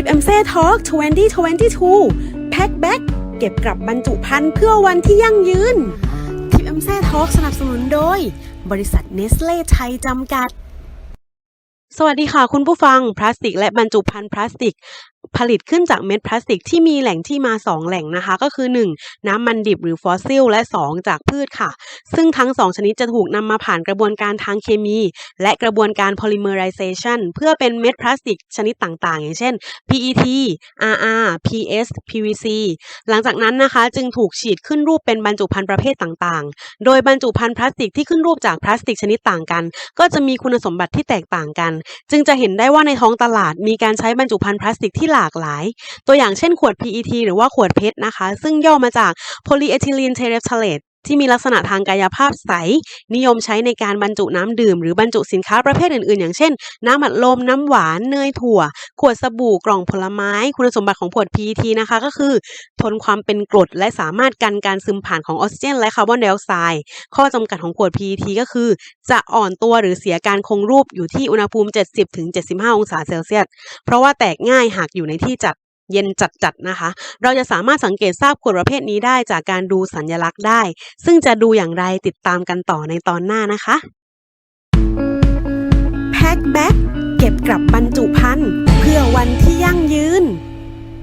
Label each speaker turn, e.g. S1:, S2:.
S1: ทิปเอ็มเซ่ทอล์ก2022 แพ็คแบ็กเก็บกลับบรรจุภัณฑ์เพื่อวันที่ยั่งยืน ทิปเอ็มเซ่ทอล์กสนับสนุนโดย บริษัทเนสเล่ไทยจำกัด สวัสดีค่ะคุณผู้ฟังพลาสติกและบรรจุภัณฑ์พลาสติกผลิตขึ้นจากเม็ดพลาสติกที่มีแหล่งที่มา 2 แหล่งนะคะ ก็คือ 1. น้ำมันดิบหรือฟอสซิล และ 2 จากพืชค่ะ ซึ่งทั้ง 2 ชนิดจะถูกนำมาผ่านกระบวนการทางเคมี และกระบวนการ polymerization เพื่อเป็นเม็ดพลาสติกชนิดต่างๆ อย่างเช่น PET RR PS PVC หลังจากนั้นนะคะจึงถูกฉีดขึ้นรูปเป็นบรรจุภัณฑ์ประเภทต่างๆ โดยบรรจุภัณฑ์พลาสติกที่ขึ้นรูปจากพลาสติกชนิดต่างกัน ก็จะมีคุณสมบัติที่แตกต่างกัน จึงจะเห็นได้ว่าในท้องตลาดมีการใช้บรรจุภัณฑ์พลาสติกที่หลากหลาย ตัวอย่างเช่นขวด PET หรือว่าขวดเพชรนะคะ ซึ่งย่อมาจาก polyethylene terephthalate ที่มีลักษณะทางกายภาพใส นิยมใช้ในการบรรจุน้ำดื่ม หรือบรรจุสินค้าประเภทอื่นๆ อย่างเช่น น้ำอัดลม น้ำหวาน เนยถั่ว ขวดสบู่กล่องผลไม้ คุณสมบัติของขวด PET นะคะ ก็คือ ทนความเป็นกรด และสามารถกันการซึมผ่านของออกซิเจน และคาร์บอนไดออกไซด์ข้อจำกัดของขวด PET ก็คือ จะอ่อนตัวหรือเสียการคงรูปอยู่ที่อุณหภูมิ 70-75 องศาเซลเซียสเพราะว่าแตกง่ายหากอยู่ในที่จัด เย็นจัดๆนะคะ เราจะสามารถสังเกตทราบขวดประเภทนี้ได้จากการดูสัญลักษณ์ได้ ซึ่งจะดูอย่างไรติดตามกันต่อในตอนหน้านะคะแพ็คแบ็กเก็บกลับบรรจุภัณฑ์เพื่อวันที่ยั่งยืน